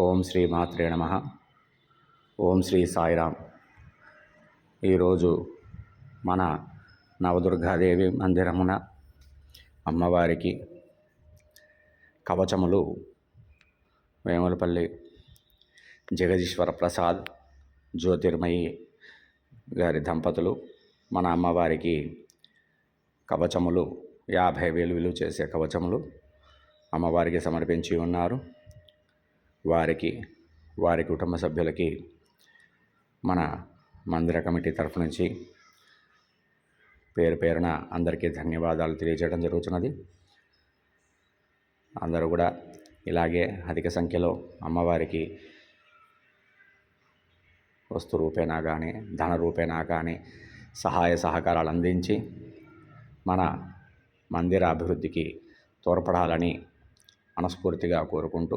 ఓం శ్రీ మాత్రే నమ. ఓం శ్రీ సాయిరామ్. ఈరోజు మన నవదుర్గాదేవి మందిరమున అమ్మవారికి కవచములు వేములపల్లి జగదీశ్వర ప్రసాద్ జ్యోతిర్మయి గారి దంపతులు మన అమ్మవారికి కవచములు యాభై వేలు విలువ చేసే కవచములు అమ్మవారికి సమర్పించి ఉన్నారు. వారికి వారి కుటుంబ సభ్యులకి మన మందిర కమిటీ తరఫు నుంచి పేరు పేరున అందరికీ ధన్యవాదాలు తెలియజేయడం జరుగుతున్నది. అందరూ కూడా ఇలాగే అధిక సంఖ్యలో అమ్మవారికి వస్తు రూపేనా కానీ ధన రూపేనా కానీ సహాయ సహకారాలు అందించి మన మందిర అభివృద్ధికి తోడ్పడాలని మనస్ఫూర్తిగా కోరుకుంటూ